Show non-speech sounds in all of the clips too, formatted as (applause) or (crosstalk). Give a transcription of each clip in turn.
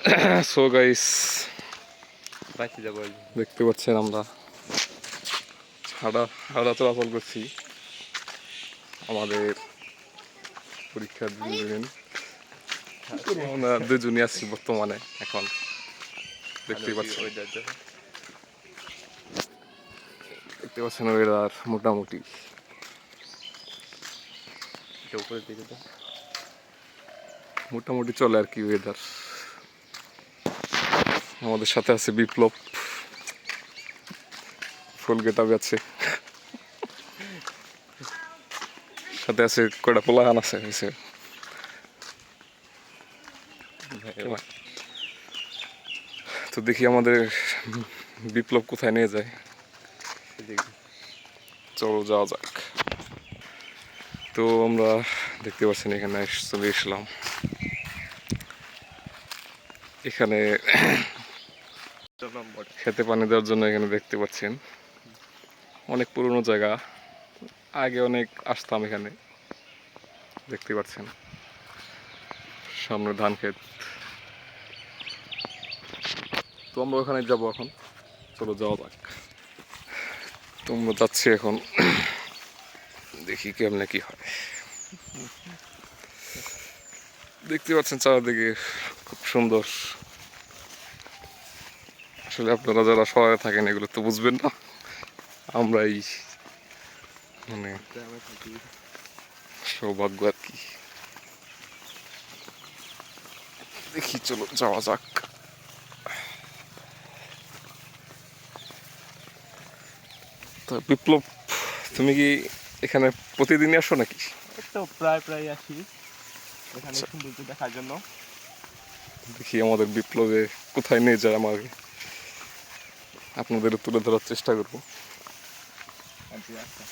(clears throat) So guys দেখতে পাচ্ছেন আমরা হাঁটা হাঁটা চলাচল করছি। আমাদের পরীক্ষার দিন আমরা দুজনই আছি বর্তমানে এখন। দেখতে পাচ্ছেন। দেখতে পাচ্ছেন ওয়েদার মোটামুটি। মোটামুটি চলে আর কি ওয়েদার আমাদের সাথে আছে বিপ্লব। ফুল গেটাবে আছে। সাথে আছে কয়টা পোলাগান আছে, হয়েছে। তো দেখি আমাদের বিপ্লব কোথায় নিয়ে যায়। চলো যাওয়া যাক। তো আমরা দেখতে পাচ্ছেন এখানে চলে এসলাম। এখানে খেতে পানি দেওয়ার জন্য এখানে দেখতে পাচ্ছেন। অনেক পুরনো জায়গা। আগে অনেক আসতাম এখানে। দেখতে পাচ্ছেন। সামনে ধান ক্ষেত। তো আমরা ওখানে যাব এখন। চলো যাওয়া যাক। তোমরা যাচ্ছি এখন। দেখি কেমনে কি হয়। দেখতে পাচ্ছেন চারিদিকে খুব সুন্দর। আসলে আপনারা যারা শহরে থাকেন এগুলো তো বুঝবেন না। আমরা এই মানে সৌভাগ্য আর কি। দেখি চলো যাওয়া যাক। তো বিপ্লব তুমি কি এখানে প্রতিদিনই আসো নাকি? তো প্রায় প্রায় আসি। এখানে আচ্ছা। সৌন্দর্য দেখার জন্য। দেখি আমাদের বিপ্লবে কোথায় নিয়ে যায় আমাকে। আপনাদের তুলে ধরার চেষ্টা করব। আচ্ছা, আচ্ছা।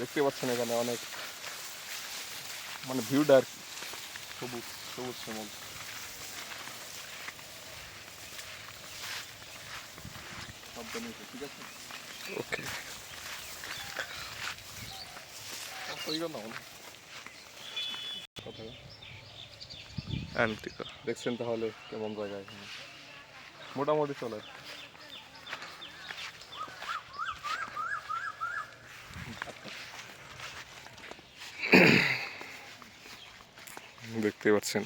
দেখতে পাচ্ছেন এখানে অনেক মানে ভিউটা আর কি সবুজ সবুজ এসো, ঠিক আছে? ওকে। আন্টিকা দেখছেন তাহলে কেমন জায়গা এখানে? মোটামুটি চলে দেখতে পাচ্ছেন।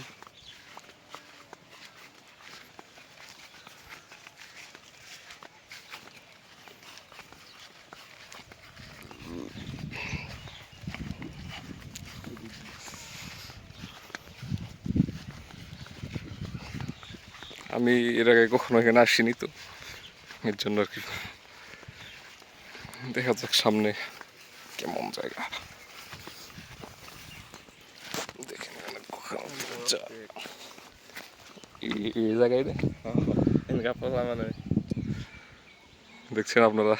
আমি এর আগে কখনো এখানে আসিনি তো। এর জন্য আর কি। দেখা যাক সামনে কেমন জায়গা। দেখেন এই- জায়গায় রে মানে। দেখছেন আপনারা?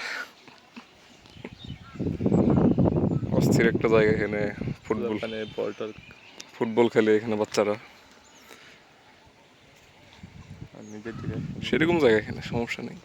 অস্থির একটা জায়গা এখানে ফুটবল। মানে ফুটবল খেলে এখানে বাচ্চারা। সেরকম জায়গা এখানে সমস্যা নেই।